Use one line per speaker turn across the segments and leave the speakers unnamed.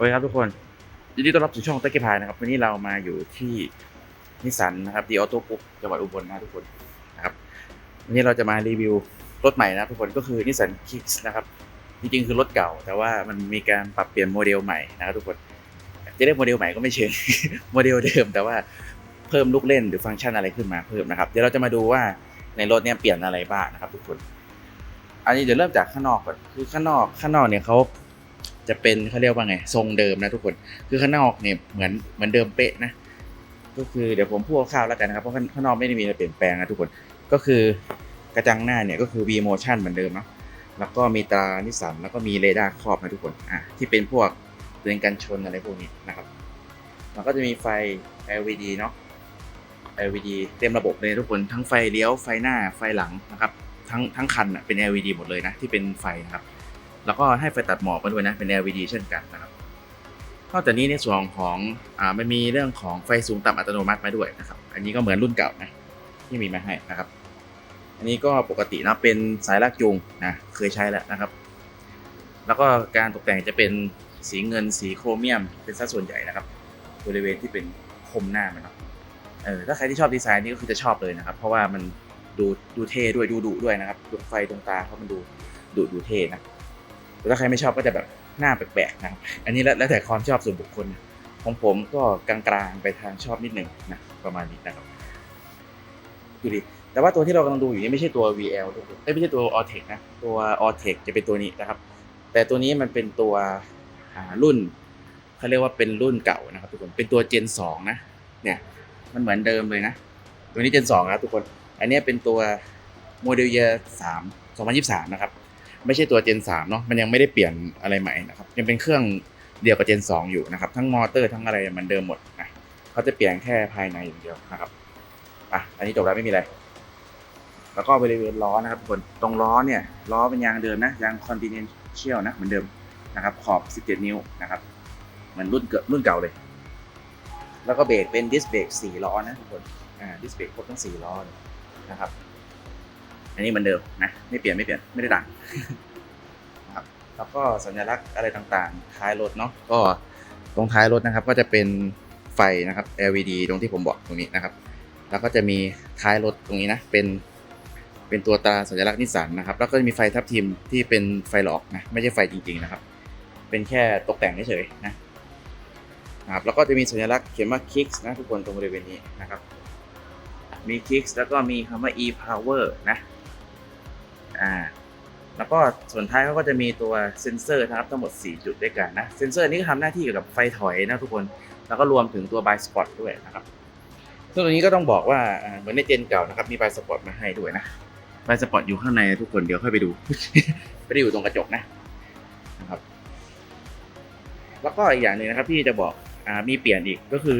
โอเคครับทุกคนยินดีต้อนรับสู่ช่องเต็กกี้พายนะครับวันนี้เรามาอยู่ที่นิสสันนะครับดีออโต้ปุ๊บจังหวัดอุบลนะทุกคนนะครับวันนี้เราจะมารีวิวรถใหม่นะทุกคนก็คือนิสสันคิกส์นะครับจริงๆคือรถเก่า แต่ว่ามันมีการปรับเปลี่ยนโมเดลใหม่นะครับทุกคนจะเรียกโมเดลใหม่ก็ไม่เชิงโมเดลเดิม แต่ว่าเพิ่มลูกเล่นหรือฟังก์ชันอะไรขึ้นมาเพิ่มนะครับเดี๋ยวเราจะมาดูว่าในรถเนี่ยเปลี่ยนอะไรบ้างนะครับ ทุกคน อันนี้เดี๋ยวเริ่มจากข้างนอกก่อนคือข้างนอกข้างนอกเนี่ยเขา จะเป็นเขาเรียกว่าไง ทรงเดิมนะทุกคน คือข้างนอกเนี่ยเหมือนเหมือนเดิมเป๊ะนะ ก็คือเดี๋ยวผมพูดคร่าวๆแล้วกันนะครับ เพราะข้างนอกไม่ได้มีอะไรเปลี่ยนแปลงนะทุกคน ก็คือกระจังหน้าเนี่ยก็คือ V motion เหมือนเดิมเนาะ แล้วก็มีตรานิสสันแล้วก็มีเรดาร์ครอบนะทุกคน อะที่เป็นพวกเตือนกันชนอะไรพวกนี้นะครับ มันก็จะมีไฟ LED เนาะ LED เต็มระบบเลยทุกคน ทั้งไฟเลี้ยว ไฟหน้า ไฟหลังนะครับ ทั้งทั้งคันเป็น LED หมดเลยนะที่เป็นไฟนะครับ แล้วก็ให้ไฟตัดหมอกมาด้วยนะเป็น LED เช่นกันนะครับนอกจากนี้ในส่วนของอ่ามันมีเรื่องของไฟสูงต่ำอัตโนมัติมาด้วยนะครับ อันนี้ก็เหมือนรุ่นเก่านะที่มีมาให้นะครับ อันนี้ก็ปกตินะเป็นสายลากจูงนะเคยใช้แล้วนะครับ แล้วก็การตกแต่งจะเป็นสีเงินสีโครเมียม เป็นสัดส่วนใหญ่นะครับ บริเวณที่เป็นคมหน้ามันเนาะเออถ้าใครที่ชอบดีไซน์นี้ก็คือจะชอบเลยนะครับ เพราะว่ามันดูดูเท่ด้วยดูดุด้วยนะครับดวงไฟตรงตาเขามันดูดุดูเท่นะ ถ้าใครไม่ชอบก็จะแบบหน้าแปลกๆนะครับอันนี้แล้วแต่ความชอบส่วนบุคคลของผมก็กลางๆไปทางชอบนิดหนึ่งนะประมาณนี้นะครับดูดิแต่ว่าตัวที่เรากำลังดูอยู่นี่ไม่ใช่ตัว VL ทุกคนไม่ใช่ตัว a l t e c นะตัว a l t e c จะเป็นตัวนี้นะครับ แต่ตัวนี้มันเป็นตัวรุ่นเขาเรียกว่าเป็นรุ่นเก่านะครับทุกคนเป็นตัว Gen 2นะเนี่ยมันเหมือนเดิมเลยนะ ตัวนี้ Gen 2นะทุกคน อันนี้เป็นตัวโมเดลเยอร์3 2023 นะครับ ไม่ใช่ตัว Gen 3เนาะมันยังไม่ได้เปลี่ยนอะไรใหม่นะครับยังเป็นเครื่องเดียวกับ Gen 2 อยู่นะครับ ทั้งมอเตอร์ทั้งอะไรมือนเดิมหมดนะเขาจะเปลี่ยนแค่ภายในอย่างเดียวนะครับอะอันนี้จบแล้วไม่มีอะไรแล้วก็บริเวณล้อนะครับทุกคนตรงล้อเนี่ยล้อเป็นยางเดิมนะยาง Continental นะเหมือนเดิมนะครับ ขอบ 17 นิ้วนะครับเหมือนรุ่นเกิดรุ่นเก่าเลย แล้วก็เบรกเป็นดิสเบรก4ล้อนะทุกคนอ่าดิสเบรกครบทั้ง4ล้อนะครับ อันนี้เหมือนเดิมนะไม่เปลี่ยนไม่เปลี่ยนไม่ได้ต่างนะครับแล้วก็สัญลักษณ์อะไรต่างๆ ท้ายรถเนาะก็ตรงท้ายรถนะครับ ก็จะเป็นไฟนะครับ LED ตรงที่ผมบอกตรงนี้นะครับ แล้วก็จะมีท้ายรถตรงนี้นะเป็นเป็นตัวตราสัญลักษณ์นิสสันนะครับ แล้วก็จะมีไฟทับทิมที่เป็นไฟหลอกนะไม่ใช่ไฟจริงๆนะครับ เป็นแค่ตกแต่งเฉยๆนะนะครับแล้วก็จะมีสัญลักษณ์เขียนว่า Kicks นะทุกคนตรงบริเวณนี้นะครับ มี Kicks แล้วก็มีคำว่า e power นะ อ่าแล้วก็ส่วนท้ายเขาก็จะมีตัวเซ็นเซอร์นะครับทั้งหมด 4 จุดด้วยกันนะเซ็นเซอร์นี้ก็ทำหน้าที่เกี่ยวกับไฟถอยนะทุกคน แล้วก็รวมถึงตัวบายสปอตด้วยนะครับซึ่งตัวนี้ก็ต้องบอกว่าเหมือนในเจนเก่านะครับมีบายสปอตมาให้ด้วยนะบายสปอตอยู่ข้างในทุกคนเดี๋ยวค่อยไปดูไม่ได้อยู่ตรงกระจกนะนะครับ แล้วก็อีกอย่างหนึ่งนะครับที่จะบอกอมีเปลี่ยนอีกก็คือ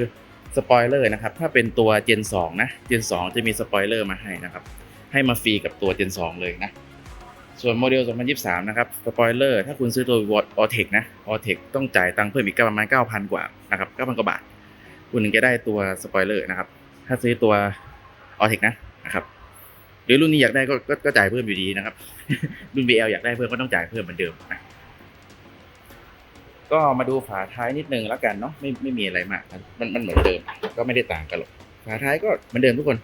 สปอยเลอร์นะครับถ้าเป็นตัว Gen 2นะ Gen 2จะมีสปอยเลอร์มาให้นะครับให้มาฟรีกับตัว Gen 2เลยนะ ส่วนโมเดล 2023 นะครับ สปอยเลอร์ ถ้าคุณซื้อตัว a l t e c นะ a l t e c ต้องจ่ายตังค์เพิ่มอีกประมาณ 9,000 กว่านะครับ 9,000 กว่าบาท คุณถึงจะได้ตัวสปอยเลอร์นะครับ ถ้าซื้อตัว a l t e c นะนะครับ หรือรุ่นนี้อยากได้ก็ก็จ่ายเพิ่มอยู่ดีนะครับ รุ่น BL อยากได้เพิ่มก็ต้องจ่ายเพิ่มเหมือนเดิมนะก็มาดูฝาท้ายนิดนึงแล้วกันเนาะไม่ไม่มีอะไรมาก มันมันเหมือนเดิม ก็ไม่ได้ต่างกันหรอกฝาท้ายก็เหมือนเดิมทุกคน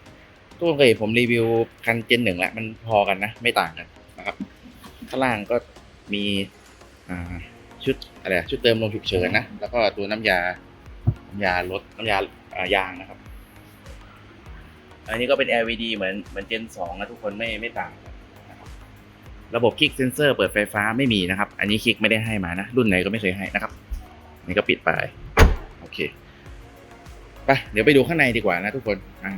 ทุกคนเคยเห็นผมรีวิวคันเจนหนึ่งแล้วมันพอกันนะ ไม่ต่างกัน นะครับ ข้างล่างก็มีชุดอะไรชุดเติมลมฉุกเฉินนะ แล้วก็ตัวน้ำยา น้ำยาลดน้ำยาายางนะครับ อันนี้ก็เป็น LED เหมือนเหมือนเจนสองนะทุกคนไม่ไม่ต่างระบบคลิกเซนเซอร์เปิดไฟฟ้าไม่มีนะครับ อันนี้คลิกไม่ได้ให้มานะ รุ่นไหนก็ไม่เคยให้นะครับนนี่ก็ปิดไป โอเค ไป เดี๋ยวไปดูข้างในดีกว่านะทุกคนอ่า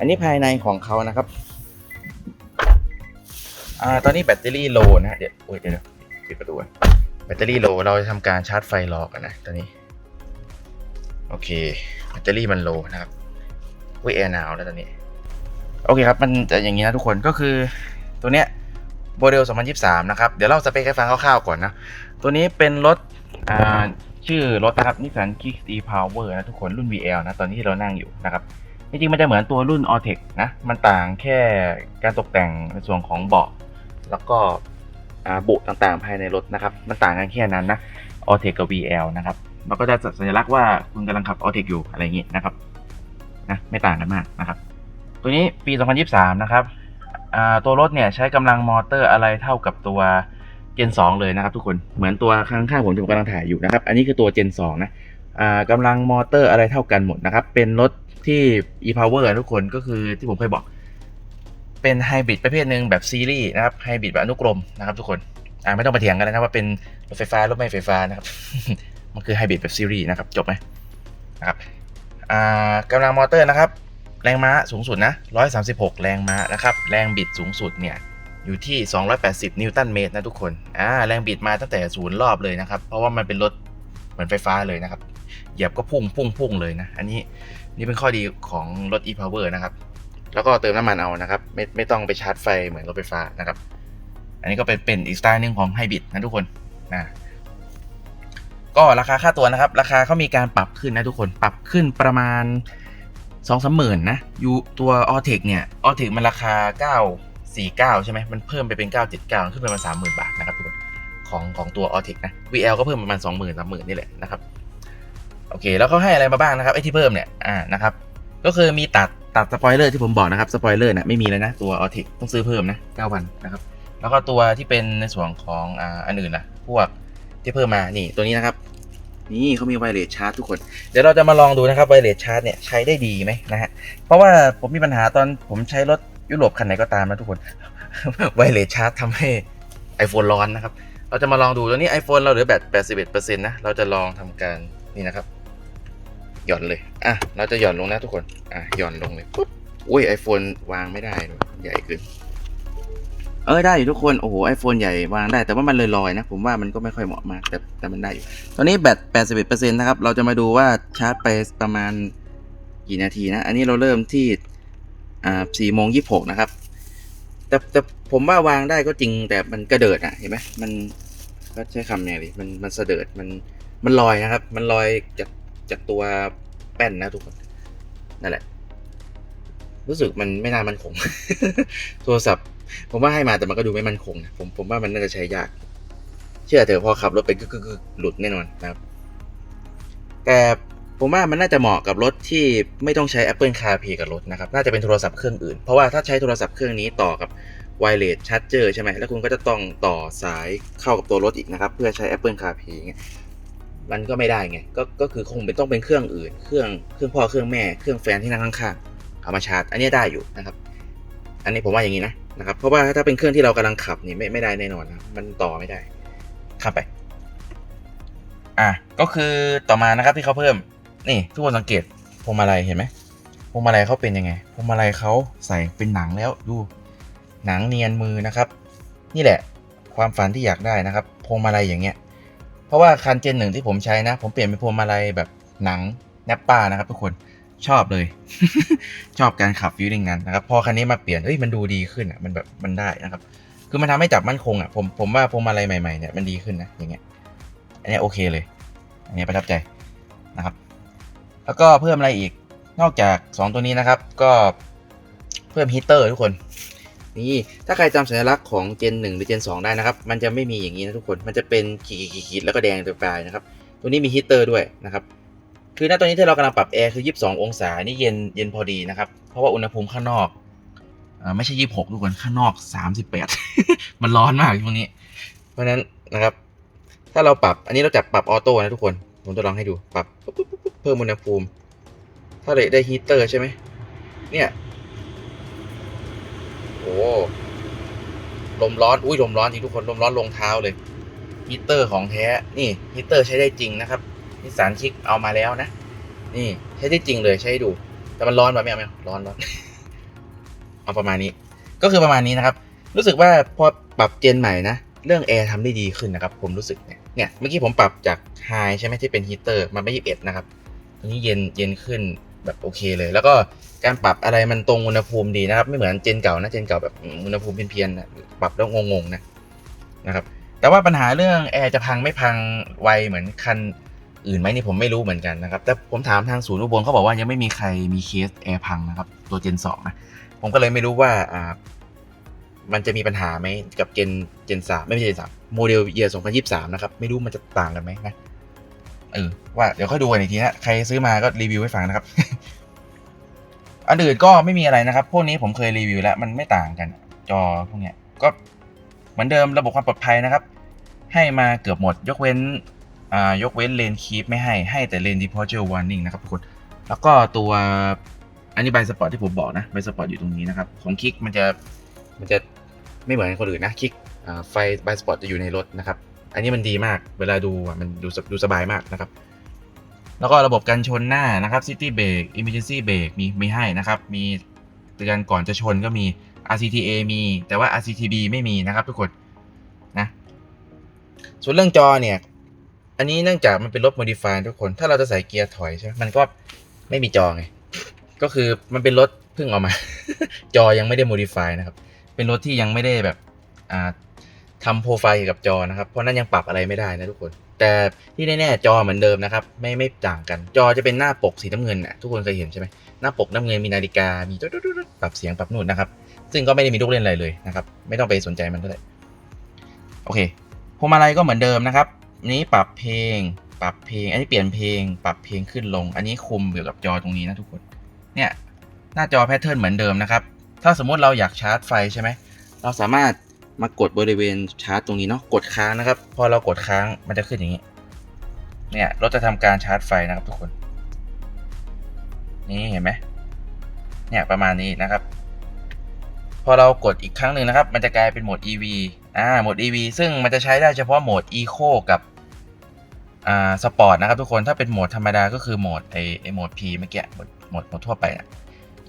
อันนี้ภายในของเขานะครับอ่าตอนนี้แบตเตอรี่โลนะเดี๋ยวโอ้ยเดี๋ยวนะปิดประตูแบตเตอรี่โลเราจะทำการชาร์จไฟรอกันนะตอนนี้ โอเค แบตเตอรี่มันโลนะครับอุ้ยแอร์หนาวแล้วตอนนี้ โอเคครับ มันจะอย่างนี้นะทุกคนก็คือตัวเนี้ยโมเดล 2023 นะครับ เดี๋ยวเราสเปคให้ฟังคร่าวๆก่อนนะ ตัวนี้เป็นรถชื่อรถนะครับ Nissan Kick e Power นะทุกคนรุ่น VL นะ ตอนนี้ที่เรานั่งอยู่นะครับ จริงๆมันจะเหมือนตัวรุ่น Alltech นะ มันต่างแค่การตกแต่งในส่วนของเบาะ แล้วก็อ่าบุต่างๆภายในรถนะครับ มันต่างกันแค่นั้นนะ Alltech กับ VL นะครับแล้วก็จะสัญลักษณ์ว่าคุณกำลังขับ Alltech อยู่อะไรอย่างงี้นะครับ นะ ไม่ต่างกันมากนะครับ ตัวนี้ปี 2023 นะครับ ตัวรถเนี่ยใช้กำลังมอเตอร์อะไรเท่ากับตัว Gen 2เลยนะครับทุกคน เหมือนตัวข้างๆผมที่ผมกำลังถ่ายอยู่นะครับ อันนี้คือตัว Gen 2นะอ่ากำลังมอเตอร์อะไรเท่ากันหมดนะครับ เป็นรถ ที่ e-power ทุกคนก็คือที่ผมเคยบอก เป็นไฮบริดประเภทหนึ่งแบบซีรีส์นะครับไฮบริดแบบอนุกรมนะครับทุกคนอ่าไม่ต้องมาเถียงกันนะว่าเป็นรถไฟฟ้ารถไม่ไฟฟ้านะครับ มันคือไฮบริดแบบซีรีส์นะครับ จบไหมนะครับอ่ากำลังมอเตอร์นะครับ แรงม้าสูงสุดนะ136 แรงม้านะครับ แรงบิดสูงสุดเนี่ยอยู่ที่ 280 นิวตันเมตรนะทุกคน อ่า แรงบิดมาตั้งแต่ศูนย์รอบเลยนะครับ เพราะว่ามันเป็นรถเหมือนไฟฟ้าเลยนะครับ เหยียบก็พุ่งพุ่งพุ่งเลยนะ อันนี้ นี่เป็นข้อดีของรถ e-power นะครับ แล้วก็เติมน้ำมันเอานะครับ ไม่ไม่ต้องไปชาร์จไฟเหมือนรถไฟฟ้านะครับ อันนี้ก็เป็นเป็นอีกสไตล์หนึ่งของไฮบริดนะทุกคนนะก็ราคาค่าตัวนะครับ ราคาเขามีการปรับขึ้นนะทุกคนปรับขึ้นประมาณ2องสามหมื่นนะอยู่ตัว a l t e c เนี่ย a l t e c มันราคา 949 ใช่ไหมมันเพิ่มไปเป็น 979 ขึ้นไปประมาณ30,000 บาทนะครับทุกคนของของตัว a l t e c นะ VL ก็เพิ่มประมาณ 20,000 30,000 นี่แหละนะครับ โอเค แล้วเขาให้อะไรมาบ้างนะครับไอ้ที่เพิ่มเนี่ยอ่านะครับก็คือมีตัดตัดสปอยเลอร์ที่ผมบอกนะครับสปอยเลอร์เนี่ยไม่มีแล้วนะตัว a l t e c ต้องซื้อเพิ่มนะ9,000นะครับแล้วก็ตัวที่เป็นในส่วนของอ่าอันอื่นนะพวกที่เพิ่มมานี่ตัวนี้นะครับ นี่เขามีไวเลสชาร์จทุกคน เดี๋ยวเราจะมาลองดูนะครับไวเลสชาร์จเนี่ยใช้ได้ดีไหมนะฮะเพราะว่าผมมีปัญหาตอนผมใช้รถยุโรปคันไหนก็ตามนะทุกคนไวเลสชาร์จทำให้ iPhone ร้อนนะครับ เราจะมาลองดูตัวนี้ iPhone เราเหลือแบต81%นะเราจะลองทำการนี่นะครับ หย่อนเลย อะ เราจะหย่อนลงนะทุกคน อะ หย่อนลงเลยปุ๊บ อุ้ย iPhone วางไม่ได้ด้วยใหญ่เกินเออได้อยู่ทุกคน โอ้โห iPhone ใหญ่วางได้ แต่ว่ามันลอยๆนะ ผมว่ามันก็ไม่ค่อยเหมาะมาก แต่แต่มันได้อยู่ ตอนนี้แบต81%นะครับ เราจะมาดูว่าชาร์จไปประมาณกี่นาทีนะ อันนี้เราเริ่มที่ อ่า4โมง26นะครับ แต่แต่ผมว่าวางได้ก็จริง แต่มันกระเดิดอะ เห็นไหมมันก็ใช้คำไงดิมันมันเสดิดมันมันลอยนะครับ มันลอยจาก จากตัวแป้นนะทุกคน นั่นแหละ รู้สึกมันไม่น่ามันคง โทรศัพท์ ผมว่าให้มาแต่มันก็ดูไม่มั่นคงนะผมผมว่ามันน่าจะใช้ยาก เชื่อเถอะพอขับรถไปกึกกึกกึกหลุดแน่นอนนะครับ แต่ผมว่ามันน่าจะเหมาะกับรถที่ไม่ต้องใช้ Apple CarPlay กับรถนะครับ น่าจะเป็นโทรศัพท์เครื่องอื่น เพราะว่าถ้าใช้โทรศัพท์เครื่องนี้ต่อกับ Wireless Charger ใช่ไหม แล้วคุณก็จะต้องต่อสายเข้ากับตัวรถอีกนะครับ เพื่อใช้ Apple CarPlay เงี้ย มันก็ไม่ได้ไงก็ก็คือคงเป็นต้องเป็นเครื่องอื่น เครื่องเครื่องพ่อเครื่องแม่เครื่องแฟนที่นั่งข้างๆเอามาชาร์จ อันนี้ได้อยู่นะครับ อันนี้ผมว่าอย่างนี้นะนะครับ เพราะว่าถ้าเป็นเครื่องที่เรากำลังขับนี่ไม่ไม่ได้แน่นอนนะมันต่อไม่ได้ข้ามไป อะก็คือต่อมานะครับที่เขาเพิ่ม นี่ทุกคนสังเกตพวงมาลัยเห็นไหมพวงมาลัยเขาเป็นยังไงพวงมาลัยเขาใส่เป็นหนังแล้วดูหนังเนียนมือนะครับ นี่แหละ ความฝันที่อยากได้นะครับพวงมาลัยอย่างเงี้ย เพราะว่าคันเจนหนึ่งที่ผมใช้นะ ผมเปลี่ยนเป็นพวงมาลัยแบบหนังแนปป้านะครับทุกคนชอบเลย ชอบการขับฟิลลิ่งนั้นนะครับ พอคันนี้มาเปลี่ยนเฮ้ยมันดูดีขึ้นอะมันแบบมันได้นะครับ คือมันทำให้จับมั่นคงอะผมผมว่าพวงมาลัยใหม่ๆเนี่ยมันดีขึ้นนะอย่างเงี้ย อันนี้โอเคเลย อันนี้ประทับใจนะครับ แล้วก็เพิ่มอะไรอีกนอกจาก 2 ตัวนี้นะครับ ก็เพิ่มฮีเตอร์ทุกคน นี่ถ้าใครจำสัญลักษณ์ของ Gen 1หรือ Gen 2ได้นะครับ มันจะไม่มีอย่างนี้นะทุกคน มันจะเป็นขีดๆแล้วก็แดงตัวปลายนะครับ ตัวนี้มีฮีเตอร์ด้วยนะครับ คือณตอนนี้ที่เรากำลังปรับแอร์คือ 22 องศา นี่เย็นเย็นพอดีนะครับ เพราะว่าอุณหภูมิข้างนอกอ่าไม่ใช่ 26 ทุกคน ข้างนอก 38 มันร้อนมากช่วงนี้ เพราะนั้นนะครับ ถ้าเราปรับ อันนี้เราจับปรับออโต้นะทุกคน ผมจะลองให้ดู ปรับเพิ่มอุณหภูมิ ถ้าเลยได้ฮีเตอร์ใช่ไหมเนี่ย ลมร้อน อุ้ยลมร้อนจริงทุกคน ลมร้อนลงเท้าเลยฮีเตอร์ของแท้ นี่ฮีเตอร์ใช้ได้จริงนะครับนิสสานคิกเอามาแล้วนะ นี่ใช้ได้จริงเลยใช้ใดู แต่มันร้อนป่ะไม่เอาไม่เอาร้อนร้อน เอาประมาณนี้ ก็คือประมาณนี้นะครับ รู้สึกว่าพอปรับเจนใหม่นะ เรื่องแอร์ทำได้ดีขึ้นนะครับ ผมรู้สึกเนี่ย เนี่ย เมื่อกี้ผมปรับจากไฮใช่ไหมที่เป็นฮีเตอร์มาไม่ยี่สิบเอ็ดนะครับตรงนี้เย็นเย็นขึ้น แบบโอเคเลย แล้วก็การปรับอะไรมันตรงอุณหภูมิดีนะครับ ไม่เหมือนเจนเก่านะเจนเก่าแบบอุณหภูมิเพี้ยนๆนะปรับแล้วงงๆนะนะครับแต่ว่าปัญหาเรื่องแอร์จะพังไม่พังไวเหมือนคันอื่นไหมนี่ผมไม่รู้เหมือนกันนะครับแต่ผมถามทางศูนย์อุบลเขาบอกว่ายังไม่มีใครมีเคสแอร์พังนะครับตัวเจนสองนะผมก็เลยไม่รู้ว่าอ่ามันจะมีปัญหาไหมกับเจนเจนสามไม่ใช่เจนสามโมเดลเยียร์สองพันยี่สามนะครับไม่รู้มันจะต่างกันไหมนะ เออว่าเดี๋ยวค่อยดูกันอีกทีนะใครซื้อมาก็รีวิวให้ฟังนะครับ อันอื่นก็ไม่มีอะไรนะครับ พวกนี้ผมเคยรีวิวแล้วมันไม่ต่างกัน จอพวกเนี้ยก็เหมือนเดิมระบบความปลอดภัยนะครับ ให้มาเกือบหมดยกเว้นอ่ายกเว้นเลนคีปไม่ให้ให้แต่เลน departure warning นะครับทุกคนแล้วก็ตัวอันนี้ใบสปอร์ตที่ผมบอกนะใบสปอร์ตอยู่ตรงนี้นะครับของคลิกมันจะมันจะไม่เหมือนคนอื่นนะคลิกไฟใบสปอร์ตจะอยู่ในรถนะครับ อันนี้มันดีมาก เวลาดูอะมันดูสดูสบายมากนะครับ แล้วก็ระบบการชนหน้านะครับ City Brake Emergency Brake มีมีให้นะครับ มีเตือนก่อนจะชนก็มี RCTA มี แต่ว่า RCTB ไม่มีนะครับทุกคนนะ ส่วนเรื่องจอเนี่ย อันนี้เนื่องจากมันเป็นรถ modify ทุกคน ถ้าเราจะใส่เกียร์ถอยใช่ไหมมันก็ไม่มีจอไง ก็คือมันเป็นรถเพิ่งเอามา จอยังไม่ได้ modify นะครับ เป็นรถที่ยังไม่ได้แบบอ่า ทำโปรไฟล์เกี่ยวกับจอนะครับ เพราะนั้นยังปรับอะไรไม่ได้นะทุกคน แต่ที่แน่ๆจอเหมือนเดิมนะครับ ไม่ไม่ต่างกัน จอจะเป็นหน้าปกสีน้ำเงินน่ะทุกคนเคยเห็นใช่ไหมหน้าปกน้ำเงินมีนาฬิกา มีตุ๊ดปรับเสียงปรับนู่นนะครับ ซึ่งก็ไม่ได้มีลูกเล่นอะไรเลยนะครับ ไม่ต้องไปสนใจมันก็ได้ โอเคพวงมาลัยก็เหมือนเดิมนะครับนนี้ปรับเพลง ปรับเพลง อันนี้เปลี่ยนเพลง ปรับเพลงขึ้นลง อันนี้คุมเกี่ยวกับจอตรงนี้นะทุกคน เนี่ยหน้าจอแพทเทิร์นเหมือนเดิมนะครับ ถ้าสมมติเราอยากชาร์จไฟใช่ไหม เราสามารถ มากดบริเวณชาร์จตรงนี้เนาะกดค้างนะครับ พอเรากดค้างมันจะขึ้นอย่างนี้ เนี่ยรถจะทำการชาร์จไฟนะครับทุกคน นี่เห็นไหมเนี่ยประมาณนี้นะครับ พอเรากดอีกครั้งหนึ่งนะครับ มันจะกลายเป็นโหมด EV อ่าโหมด EV ซึ่งมันจะใช้ได้เฉพาะโหมด Eco กับอ่าสปอร์ตนะครับทุกคนถ้าเป็นโหมดธรรมดาก็คือโหมดไอไอโหมด P เมื่อกี้โหมดโหมดโหมดทั่วไปอะ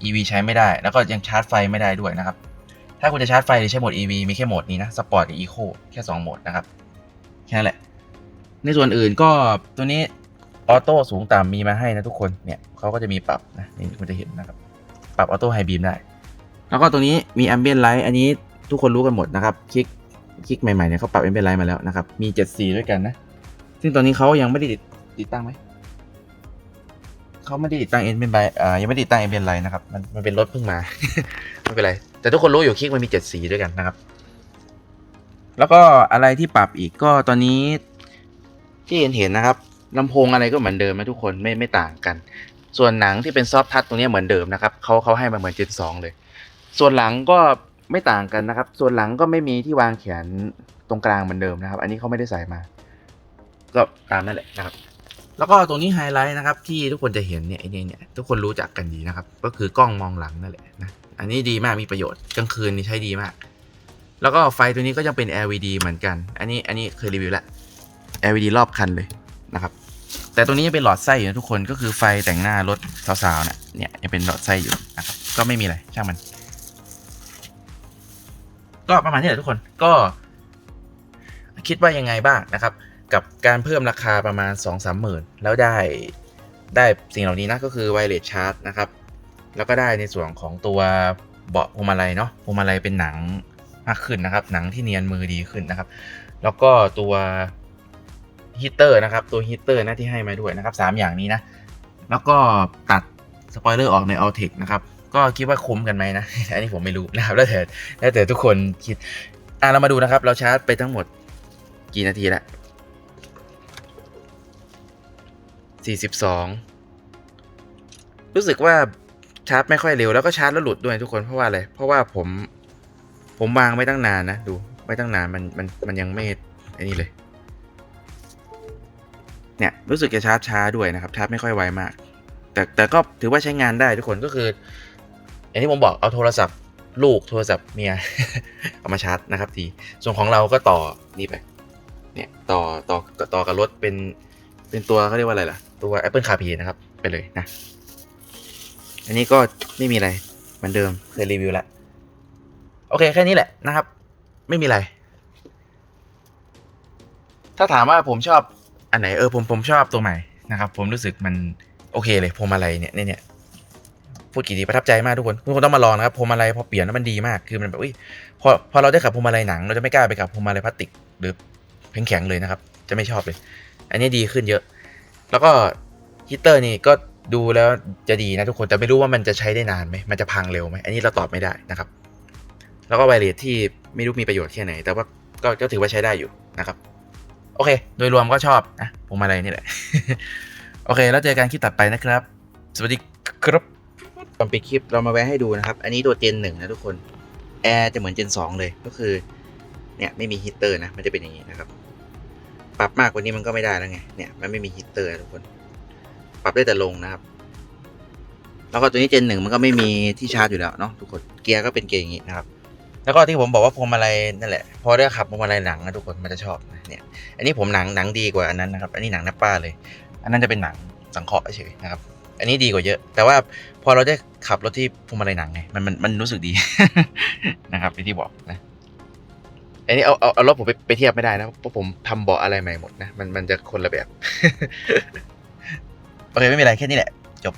EV ใช้ไม่ได้ แล้วก็ยังชาร์จไฟไม่ได้ด้วยนะครับ ถ้าคุณจะชาร์จไฟใช้โหมด EV มีแค่โหมดนี้นะสปอร์ตกับ Eco แค่ 2โหมดนะครับ แค่นั้นแหละ ในส่วนอื่นก็ตัวนี้ออโต้สูงต่ำมีมาให้นะทุกคนเนี่ยเขาก็จะมีปรับนะนี่คุณจะเห็นนะครับ ปรับออโต้ไฮบีมได้ แล้วก็ตรงนี้มี ambient light อันนี้ทุกคนรู้กันหมดนะครับ คลิกคลิกใหม่ๆเนี่ยเขาปรับ ambient light มาแล้วนะครับ มี 7 สีด้วยกันนะ ซึ่งตอนนี้เขายังไม่ได้ติดติดตั้งไหมเขาไม่ได้ติดตั้ง ambient light อ่ายังไม่ได้ติดตั้ง ambient light นะครับมันมันเป็นรถเพิ่งมา ไม่เป็นไร แต่ทุกคนรู้อยู่คลิกมันมี7สีด้วยกันนะครับ แล้วก็อะไรที่ปรับอีกก็ตอนนี้ ที่เห็นเห็นนะครับลำโพงอะไรก็เหมือนเดิมนะทุกคนไม่ไม่ต่างกัน ส่วนหนังที่เป็นซอฟทัชตรงนี้เหมือนเดิมนะครับเขาเขาให้มาเหมือนเจนสองเลย ส่วนหลังก็ไม่ต่างกันนะครับ ส่วนหลังก็ไม่มีที่วางแขนตรงกลางเหมือนเดิมนะครับ อันนี้เขาไม่ได้ใส่มา ก็ตามนั่นแหละนะครับ แล้วก็ตรงนี้ไฮไลท์นะครับ ที่ทุกคนจะเห็นเนี่ยไอ้เนี่ยเนี่ยทุกคนรู้จักกันดีนะครับ ก็คือกล้องมองหลังนั่นแหละนะ อันนี้ดีมากมีประโยชน์กลางคืนนี่ใช้ดีมาก แล้วก็ไฟตัวนี้ก็ยังเป็น LED เหมือนกัน อันนี้อันนี้เคยรีวิวแล้ว LED รอบคันเลยนะครับ แต่ตัวนี้ยังเป็นหลอดไส้อยู่นะทุกคนก็คือไฟแต่งหน้ารถสาวๆเนี่ยเนี่ยยังเป็นหลอดไส้อยู่นะครับก็ไม่มีอะไรช่างมัน ก็ประมาณนี้แหละทุกคนก็ คิดว่ายังไงบ้างนะครับกับการเพิ่มราคาประมาณ 2 3 0 0 0 0แล้วได้ได้สิ่งเหล่านี้นะก็คือไวเลสชาร์จนะครับ แล้วก็ได้ในส่วนของตัวเบาะพวงมาลัยเนาะพวงมาลัยเป็นหนังมากขึ้นนะครับ หนังที่เนียนมือดีขึ้นนะครับ แล้วก็ตัวฮีเตอร์นะครับ ตัวฮีเตอร์นะที่ให้มาด้วยนะครับ 3 อย่างนี้นะ แล้วก็ตัดสปอยเลอร์ออกใน a l t e c นะครับ ก็คิดว่าคุ้มกันไหมนะ อันนี้ผมไม่รู้นะครับ แล้วแต่แล้วแต่ทุกคนคิด อะเรามาดูนะครับ เราชาร์จไปทั้งหมดกี่นาทีละ42 รู้สึกว่า ชาร์จไม่ค่อยเร็วแล้วก็ชาร์จแล้วหลุดด้วยทุกคนเพราะว่าอะไรเพราะว่าผม ผมวางไม่ตั้งนานนะดูไม่ตั้งนานมันมันมันยังไม่ไอ้นี่เลย เนี่ยรู้สึกจะชาร์จช้าด้วยนะครับชาร์จไม่ค่อยไวมาก แต่แต่ก็ถือว่าใช้งานได้ทุกคนก็คืออย่างที่ผมบอกเอาโทรศัพท์ ลูกโทรศัพท์เมียเอามาชาร์จนะครับทีส่วนของเราก็ต่อนี่ไปเนี่ยต่อต่อต่อกับรถเป็นเป็นตัวเขาเรียกว่าอะไรล่ะ ตัว Apple CarPlay นะครับ ไปเลยนะ อันนี้ก็ไม่มีอะไรเหมือนเดิมเคยรีวิวแล้วโอเคแค่นี้แหละนะครับ ไม่มีอะไร ถ้าถามว่าผมชอบอันไหนเออผมผมชอบตัวใหม่นะครับ ผมรู้สึกมันโอเคเลยพวงมาลัยเนี่ยเนี่ยพูดกี่ทีประทับใจมากทุกคนทุกคนต้องมาลองนะครับพวงมาลัยพอเปลี่ยนแล้วมันดีมากคือมันแบบอุ้ยพอพอเราได้ขับพวงมาลัยหนังเราจะไม่กล้าไปขับพวงมาลัยพลาสติกหรือแข็งๆเลยนะครับ จะไม่ชอบเลย อันนี้ดีขึ้นเยอะ แล้วก็ฮีตเตอร์นี่ก็ ดูแล้วจะดีนะทุกคนแต่ไม่รู้ว่ามันจะใช้ได้นานไหมมันจะพังเร็วไหมอันนี้เราตอบไม่ได้นะครับ แล้วก็ไวเลสที่ไม่รู้มีประโยชน์แค่ไหน แต่ว่าก็ถือว่าใช้ได้อยู่นะครับ โอเค โดยรวมก็ชอบนะพวงมาลัยนี่แหละโอเค แล้วเจอกันคลิปตัดไปนะครับ สวัสดีครับตอนปิดคลิปเรามาแวะให้ดูนะครับ อันนี้ตัวเจนหนึ่งนะทุกคนแอร์จะเหมือนเจนสองเลยก็คือเนี่ยไม่มีฮีตเตอร์นะมันจะเป็นอย่างนี้นะครับ ปรับมากกว่านี้มันก็ไม่ได้แล้วไงเนี่ยมันไม่มีฮีตเตอร์ทุกคน ปรับได้แต่ลงนะครับ แล้วก็ตัวนี้เจนหนึ่งมันก็ไม่มีที่ชาร์จอยู่แล้วเนาะทุกคนเกียร์ก็เป็นเกียร์อย่างนี้นะครับ แล้วก็ที่ผมบอกว่าพวงมาลัยนั่นแหละพอได้ขับพวงมาลัยหนังนะทุกคนมันจะชอบนะเนี่ยอันนี้ผมหนังหนังดีกว่าอันนั้นนะครับ อันนี้หนังนับป้าเลย อันนั้นจะเป็นหนังสังเคราะห์เฉยนะครับอันนี้ดีกว่าเยอะ แต่ว่าพอเราได้ขับรถที่พวงมาลัยหนังไงมันมันมันรู้สึกดีนะครับที่บอกนะอันนี้เอาเอาเอารถผมไปไปเทียบไม่ได้นะเพราะผมทำเบาะอะไรใหม่หมดนะมันมันจะคนละแบบ โอเคไม่มีอะไรแค่นี้แหละ จบ